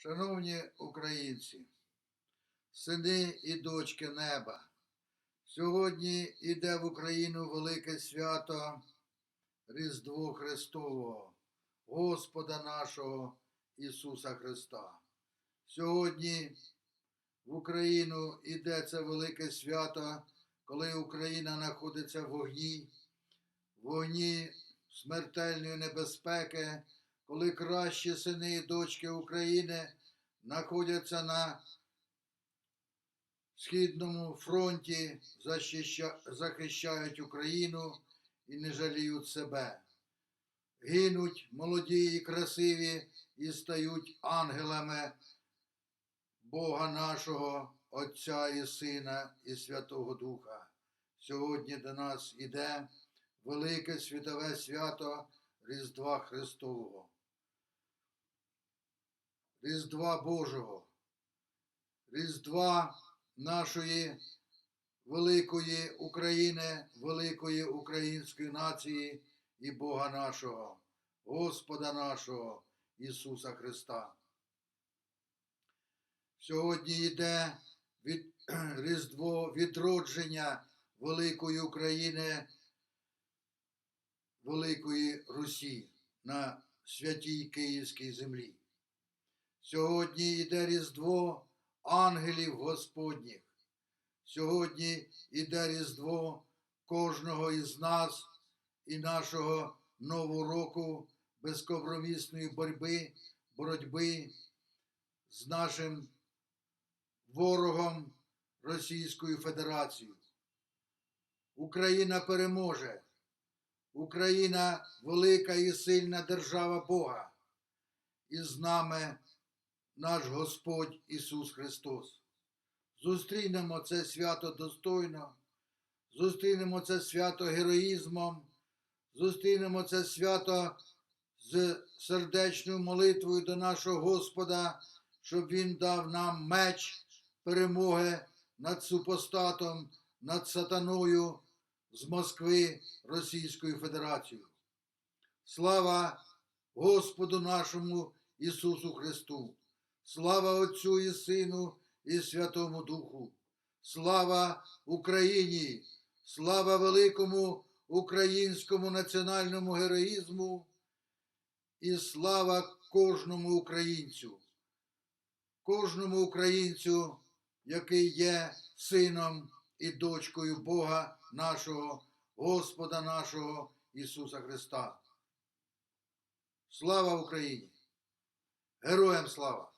Шановні українці, сини і дочки неба, сьогодні йде в Україну велике свято Різдво Христового, Господа нашого Ісуса Христа. Сьогодні в Україну йде це велике свято, коли Україна знаходиться в вогні, в вогні смертельної небезпеки, коли кращі сини і дочки України знаходяться на Східному фронті, захищають Україну і не жаліють себе. Гинуть молоді і красиві і стають ангелами Бога нашого, Отця і Сина і Святого Духа. Сьогодні до нас іде велике світове свято Різдва Христового. Різдва Божого, Різдва нашої великої України, великої української нації і Бога нашого, Господа нашого Ісуса Христа. Сьогодні йде від Різдво відродження великої України, Великої Русі на святій Київській землі. Сьогодні йде Різдво ангелів Господніх. Сьогодні йде Різдво кожного із нас і нашого нового року безкомпромісної боротьби, боротьби з нашим ворогом Російською Федерацією. Україна переможе. Україна велика і сильна держава Бога. І з нами наш Господь Ісус Христос. Зустрінемо це свято достойно, зустрінемо це свято героїзмом, зустрінемо це свято з сердечною молитвою до нашого Господа, щоб Він дав нам меч перемоги над супостатом, над сатаною з Москви Російською Федерацією. Слава Господу нашому Ісусу Христу! Слава Отцю і Сину і Святому Духу! Слава Україні! Слава великому українському національному героїзму і слава кожному українцю, кожному українцю, який є сином і дочкою Бога нашого, Господа нашого Ісуса Христа. Слава Україні! Героям слава!